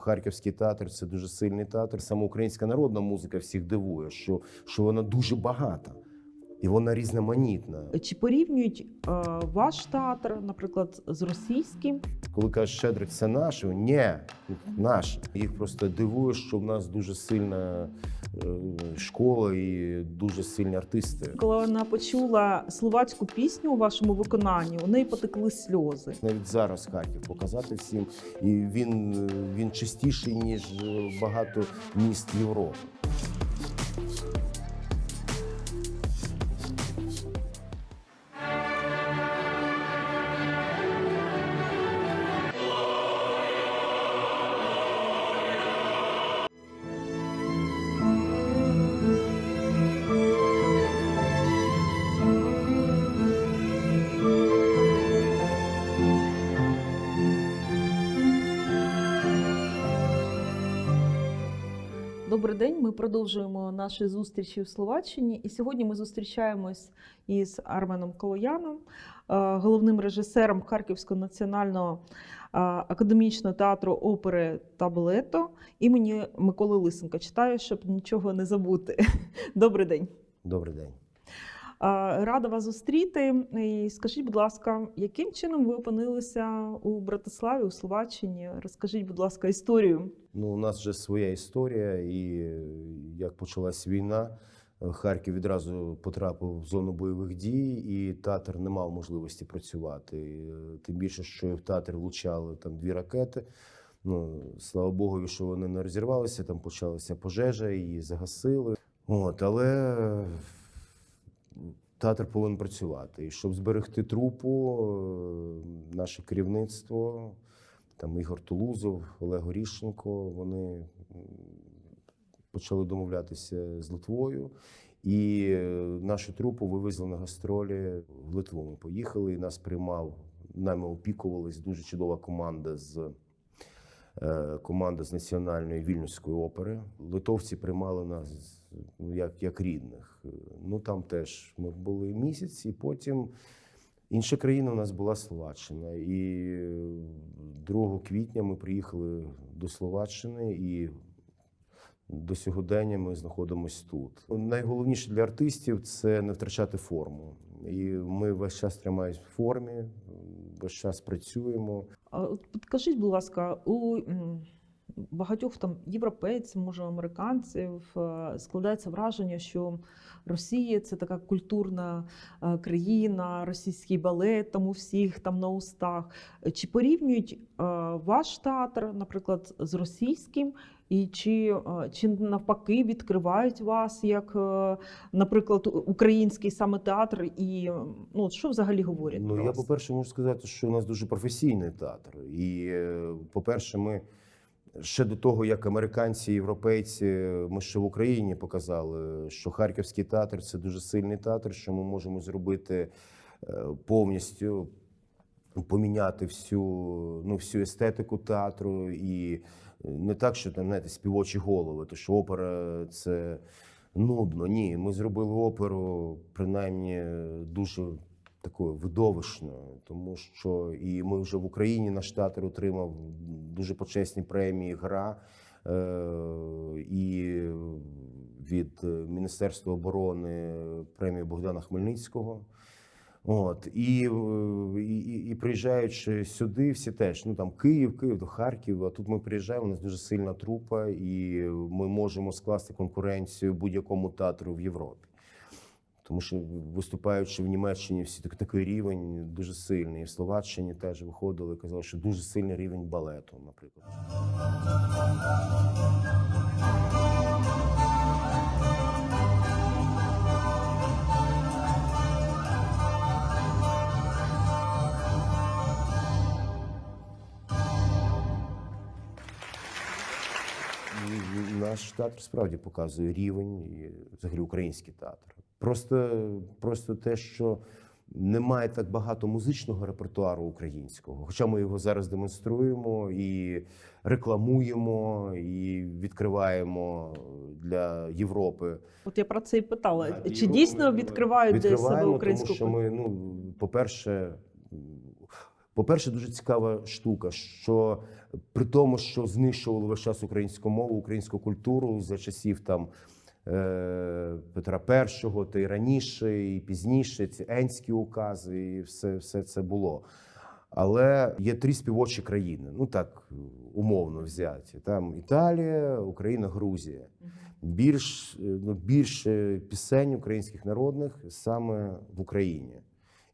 Харківський театр це дуже сильний театр. Саме українська народна музика всіх дивує, що, що вона дуже багата і вона різноманітна. Чи порівнюють е, ваш театр, наприклад, з російським? Коли кажуть, Щедрик це наше, ні, наше. Їх просто дивує, що в нас дуже сильна е, школа і дуже сильні артисти. Коли вона почула словацьку пісню у вашому виконанні, у неї потекли сльози. Навіть зараз Харків показати всім, і він, е, він чистіший ніж багато міст Європи. Добрий день. Ми продовжуємо наші зустрічі в Словаччині. І сьогодні ми зустрічаємось із Арменом Колояном, е, головним режисером Харківського національного е, академічного театру опери та балету імені Миколи Лисенка. Читаю, щоб нічого не забути. Добрий день. Добрий день. Рада вас зустріти. І скажіть, будь ласка, яким чином ви опинилися у Братиславі, у Словаччині? Розкажіть, будь ласка, історію. Ну, у нас вже своя історія, і е, як почалась війна, е, Харків відразу потрапив в зону бойових дій, і театр не мав можливості працювати. Е, Тим більше, що в театр влучали там дві ракети. Ну, слава Богу, що вони не розірвалися, там почалася пожежа, її загасили. От, але театр повинен працювати. І щоб зберегти трупу, е, наше керівництво там Ігор Тулузов, Олег Горіщенко, вони почали домовлятися з Литвою. І е, нашу трупу вивезли на гастролі в Литву. Ми поїхали, і нас приймав, нами опікувалась дуже чудова команда з е, команда з національної вільнюської опери. Литовці приймали нас ну, як, як рідних. Ну там теж ми були місяць, і потім Інша країна у нас була Словаччина. І е, 2 квітня ми приїхали до Словаччини і до сьогодення ми знаходимося тут. Найголовніше для артистів це не втрачати форму. І ми весь час тримаємось в формі, весь час працюємо. А Підкажіть, будь ласка, у багатьох там європейців, може американців, е, складається враження, що Росія це така культурна е, країна, російський балет, там у всіх там на устах. Чи порівнюють е, ваш театр, наприклад, з російським? І чи, чи навпаки відкривають вас як, наприклад, український саме театр? І ну, що взагалі говорять? Ну про я, вас? по-перше, можу сказати, що у нас дуже професійний театр. І, е, по-перше, ми ще до того, як американці і європейці, ми ще в Україні показали, що Харківський театр це дуже сильний театр, що ми можемо зробити е, повністю. Поміняти всю, ну, всю естетику театру і не так, що там знаєте, співочі голови, то що опера це нудно. Ні, ми зробили оперу принаймні дуже такою видовищною, тому що і ми вже в Україні наш театр отримав дуже почесні премії гра. Е, і від Міністерства оборони премію Богдана Хмельницького. От і, і, і приїжджаючи сюди, всі теж ну там Київ, Київ до Харків. А тут ми приїжджаємо. У нас дуже сильна трупа, і ми можемо скласти конкуренцію будь-якому театру в Європі. Тому що виступаючи в Німеччині, всі так такий рівень дуже сильний. І в Словаччині теж виходили, і казали, що дуже сильний рівень балету, наприклад. Наш театр справді показує рівень, і взагалі український театр. Просто, просто те, що немає так багато музичного репертуару українського, хоча ми його зараз демонструємо і рекламуємо, і відкриваємо для Європи. От я про це і питала. Чи Європу дійсно відкривають для себе українську тому що ми, ну, по-перше, По-перше, дуже цікава штука, що при тому, що знищували весь час українську мову, українську культуру за часів там е, Петра І, та й раніше, і пізніше, ці енські укази, і все, все це було. Але є три співочі країни, ну так умовно взяті. Там Італія, Україна, Грузія. Більш, е, ну, більше пісень українських народних саме в Україні.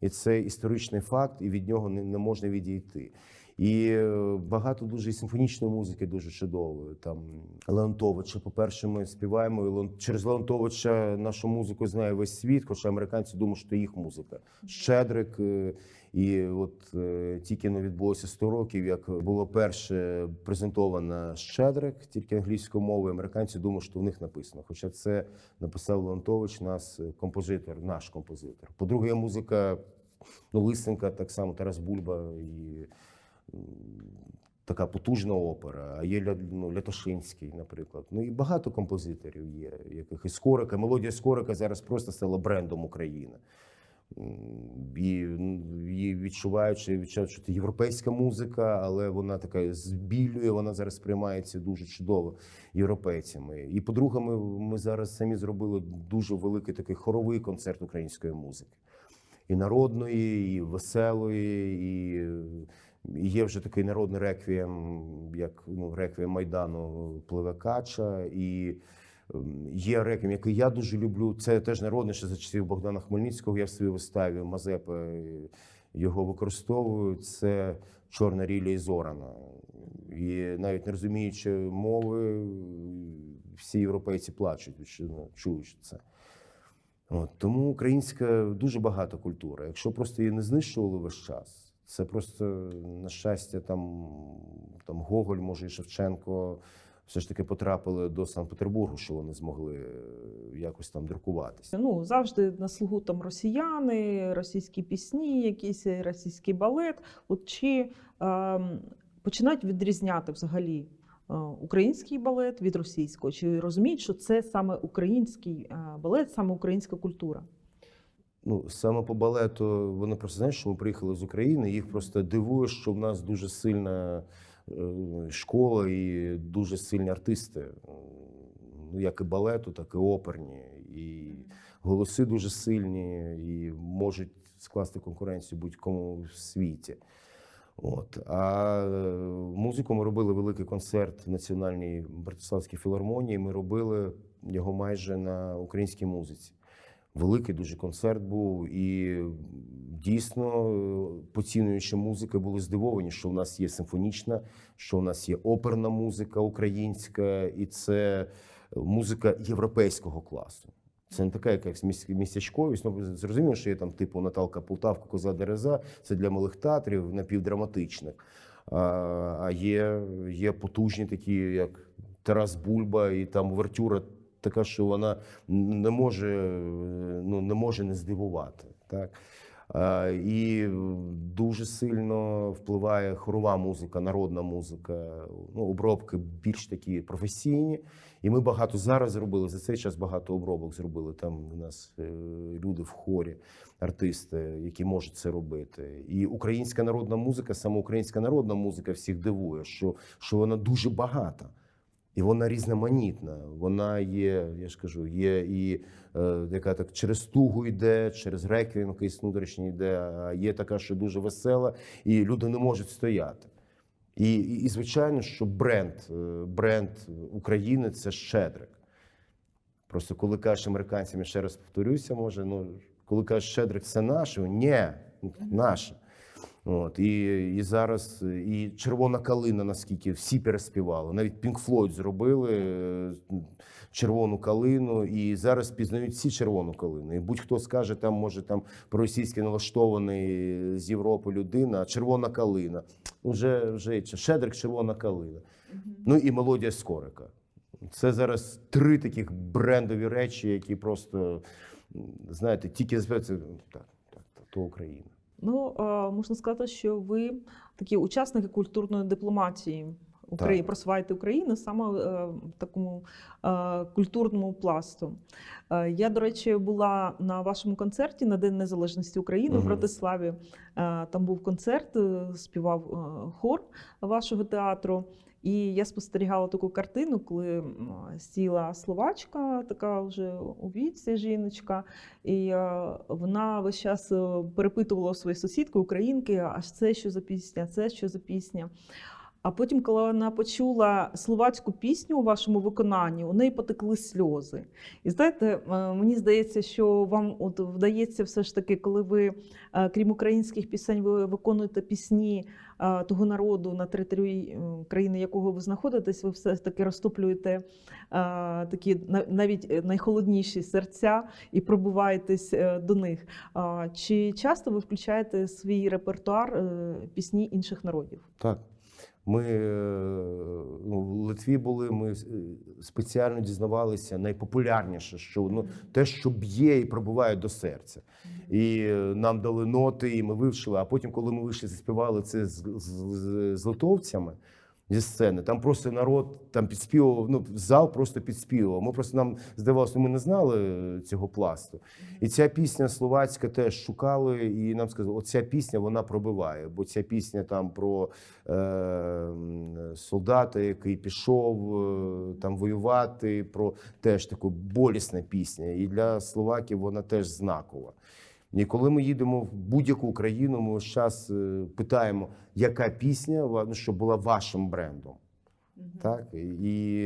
І це історичний факт, і від нього не, можна відійти. І е, багато дуже симфонічної музики дуже чудової. Там Леонтовича, по-перше, ми співаємо. І через Леонтовича нашу музику знає весь світ, хоча американці думають, що їх музика. Щедрик. І от е, тільки не відбулося 100 років, як було перше презентовано Щедрик, тільки англійською мовою. Американці думають, що в них написано. Хоча це написав Леонтович, нас композитор, наш композитор. По-друге, музика ну, Лисенка, так само Тарас Бульба і така потужна опера. А є ну, Лятошинський, наприклад. Ну і багато композиторів є, яких і Скорика. Мелодія Скорика зараз просто стала брендом України. І, відчуваючи, відчувають, що це європейська музика, але вона така збілює, вона зараз сприймається дуже чудово європейцями. І по-друге, ми, ми зараз самі зробили дуже великий такий хоровий концерт української музики. І народної, і веселої, і, і є вже такий народний реквієм, як ну, реквієм Майдану Пливе Кача. І є реквієм, який я дуже люблю. Це теж народний, ще за часів Богдана Хмельницького. Я в своїй виставі Мазепи його використовую. Це Чорна рілля і Зорана. І навіть не розуміючи мови, всі європейці плачуть, ну, чуючи це. От, тому українська дуже багата культура. Якщо просто її не знищували весь час, це просто на щастя, там, там Гоголь, може і Шевченко все ж таки потрапили до Санкт-Петербургу, що вони змогли е, якось там друкуватися. Ну завжди на слугу там росіяни, російські пісні, якийсь російський балет. От чи ем, починають відрізняти взагалі е, український балет від російського? Чи розуміють, що це саме український е, балет, саме українська культура? Ну, саме по балету вони просто знають, що ми приїхали з України. Їх просто дивує, що в нас дуже сильна е, школа і дуже сильні артисти. Ну, як і балету, так і оперні. І голоси дуже сильні і можуть скласти конкуренцію будь-кому в світі. От. А е, музику ми робили великий концерт в Національній Братиславській філармонії. Ми робили його майже на українській музиці. Великий дуже концерт був, і дійсно е, поцінюючи музики, були здивовані, що в нас є симфонічна, що в нас є оперна музика українська, і це музика європейського класу. Це не така якась міс- містячковість. Ну зрозуміло, що є там типу Наталка Полтавка, Коза Дереза. Це для малих театрів напівдраматичних. А, є, є потужні такі, як Тарас Бульба, і там увертюра така, що вона не може, ну, не може не здивувати. Так? І дуже сильно впливає хорова музика, народна музика, ну, обробки більш такі професійні. І ми багато зараз зробили за цей час багато обробок зробили. Там у нас е, люди в хорі, артисти, які можуть це робити. І українська народна музика, саме українська народна музика всіх дивує, що, що вона дуже багата. І вона різноманітна. Вона є, я ж кажу, є і е, яка так через тугу йде, через реквієм якийсь внутрішній йде, а є така, що дуже весела, і люди не можуть стояти. І, і, і звичайно, що бренд, е, бренд України це щедрик. Просто коли кажеш американцям, я ще раз повторюся, може, ну коли кажеш щедрик, це наше, ні, наше. От, і, і зараз і червона калина, наскільки всі переспівали. Навіть Pink Floyd зробили е, червону калину, і зараз пізнають всі червону калину. І будь-хто скаже, там може там проросійськи налаштований з Європи людина, а червона калина. Вже вже Щедрик, червона калина. Ну і мелодія Скорика. Це зараз три таких брендові речі, які просто знаєте, тільки так, так, так, то Україна. Ну, можна сказати, що ви такі учасники культурної дипломатії Україні, Так. просуваєте Україну саме е, в такому е, культурному пласту. Е, я, до речі, була на вашому концерті на День Незалежності України в. Братиславі. Там був концерт, співав хор вашого театру. І я спостерігала таку картину, коли сіла словачка, така вже у віці жіночка, і вона весь час перепитувала у своєї сусідки, українки, а це що за пісня, це що за пісня. А потім, коли вона почула словацьку пісню у вашому виконанні, у неї потекли сльози. І знаєте, е, мені здається, що вам от вдається все ж таки, коли ви, е, крім українських пісень, ви виконуєте пісні е, того народу, на території країни, якого ви знаходитесь, ви все ж таки розтоплюєте такі на- навіть найхолодніші серця і пробуваєтесь до них. Чи часто ви включаєте свій репертуар пісні інших народів? Так. Ми е, ну, в Литві були, ми е, спеціально дізнавалися найпопулярніше, що ну, те, що б'є і пробуває до серця. І е, нам дали ноти, і ми вивчили. А потім, коли ми вийшли, заспівали це з, з, з, з литовцями зі сцени, там просто народ там підспівував, ну, зал просто підспівував. Ми просто нам здавалося, ми не знали цього пласту. І ця пісня словацька теж шукали, і нам сказали, оця пісня вона пробиває, бо ця пісня там про е, солдата, який пішов е, там воювати, про теж таку болісна пісня. І для словаків вона теж знакова. І коли ми їдемо в будь-яку країну, ми весь час е, питаємо, яка пісня ну, щоб була вашим брендом. Так? І,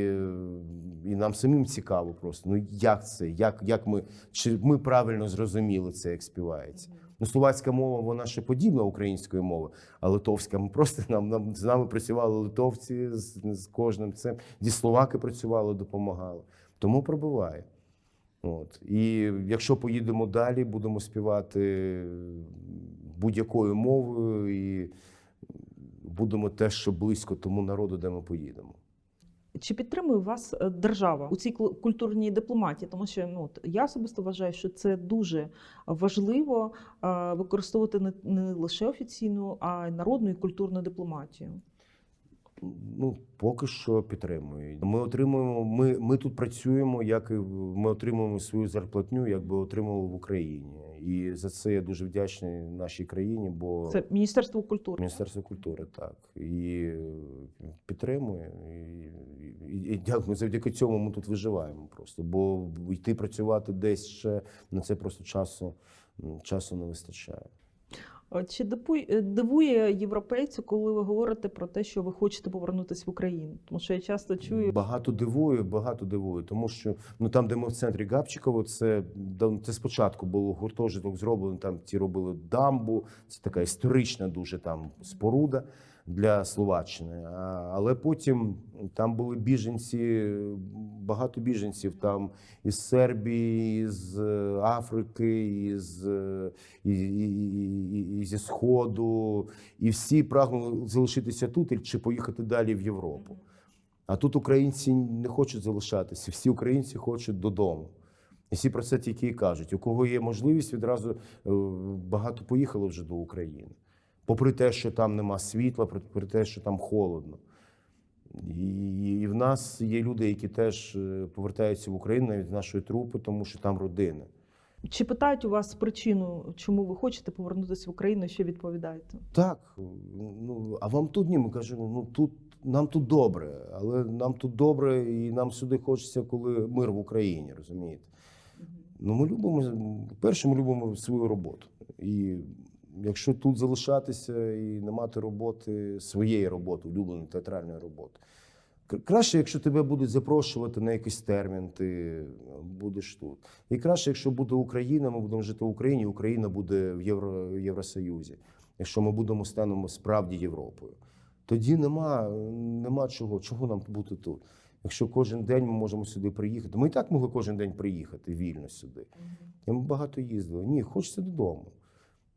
і нам самим цікаво просто, ну як це, як, як ми, чи ми правильно зрозуміли це, як співається. Ну, словацька мова, вона ще подібна української мови, а литовська ми просто нам, нам з нами працювали литовці з, з кожним цим. Зі словаки працювали, допомагали. Тому пробиває. От. І якщо поїдемо далі, будемо співати будь-якою мовою і будемо теж що близько тому народу, де ми поїдемо. Чи підтримує вас е, держава у цій культурній дипломатії? Тому що ну я особисто вважаю, що це дуже важливо е, використовувати не лише офіційну, а й народну і культурну дипломатію. Ну, поки що підтримують. Ми отримуємо. Ми, ми тут працюємо, як і ми отримуємо свою зарплатню, як би отримували в Україні. І за це я дуже вдячний нашій країні, бо Це Міністерство культури. Міністерство культури так і е, підтримує. І, і, і дякую. Завдяки цьому ми тут виживаємо просто. Бо йти працювати десь ще на це просто часу, часу не вистачає. Чи е, дивує європейцю, коли ви говорите про те, що ви хочете повернутися в Україну? Тому що я часто чую Багато дивую, багато дивую, тому що ну там, де ми в центрі Габчиково, це це спочатку було гуртожиток зроблений. Там ті робили дамбу. Це така історична дуже там споруда для Словаччини. Але потім там були біженці, багато біженців там із Сербії, з Африки, із і, і, і, і зі Сходу, і всі прагнули залишитися тут чи поїхати далі в Європу. А тут українці не хочуть залишатися. Всі українці хочуть додому. І всі про це тільки і кажуть. У кого є можливість, відразу е, багато поїхали вже до України. Попри те, що там нема світла, попри те, що там холодно. І, і в нас є люди, які теж е, повертаються в Україну навіть з нашої трупи, тому що там родина. чи питають у вас причину, чому ви хочете повернутися в Україну, і що відповідаєте? Так, ну а вам тут ні, ми кажемо, ну тут нам тут добре, але нам тут добре, і нам сюди хочеться, коли мир в Україні, розумієте? Ну, ми любимо перше, ми любимо свою роботу. І якщо тут залишатися і не мати роботи, своєї роботи, улюбленої театральної роботи. Краще, якщо тебе будуть запрошувати на якийсь термін, ти будеш тут. І краще, якщо буде Україна, ми будемо жити в Україні, Україна буде в Євро, Євросоюзі. Якщо ми будемо станемо справді Європою, тоді нема, нема чого, чого нам бути тут. Якщо кожен день ми можемо сюди приїхати, ми і так могли кожен день приїхати вільно сюди. І ми багато їздили. Ні, хочеться додому.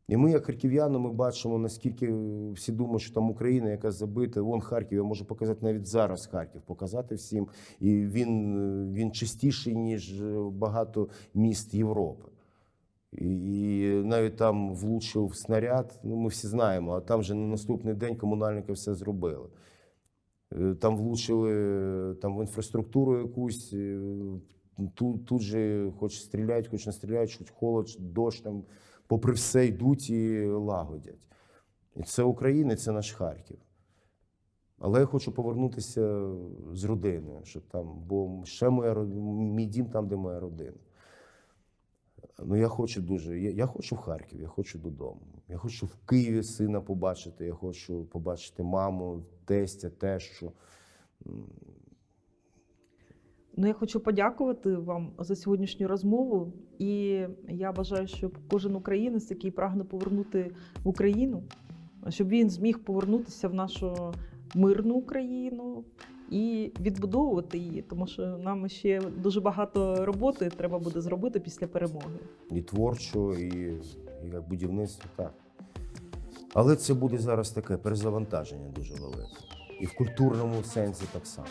І ми, як харків'яни, ми бачимо, наскільки всі думають, що там Україна, яка забита. Вон Харків, я можу показати навіть зараз Харків, показати всім. І він, він чистіший, ніж багато міст Європи. І, навіть там влучив снаряд, ну ми всі знаємо, а там вже на наступний день комунальники все зробили. е, там влучили там в інфраструктуру якусь. е, Тут, тут же хоч стріляють, хоч не стріляють, хоч холод, дощ, там, попри все йдуть і лагодять. І це Україна, це наш Харків. Але я хочу повернутися з родиною, щоб там, бо ще моя мій дім там, де моя родина. Ну, я хочу дуже. Я, я хочу в Харків, я хочу додому. Я хочу в Києві сина побачити, я хочу побачити маму, тестя, тещу. Ну, я хочу подякувати вам за сьогоднішню розмову. І я бажаю, щоб кожен українець, який прагне повернути в Україну, щоб він зміг повернутися в нашу мирну Україну і відбудовувати її, тому що нам ще дуже багато роботи треба буде зробити після перемоги. І творчо, і, і як будівництво, так. Але це буде зараз таке перезавантаження дуже велике. І в культурному сенсі так само.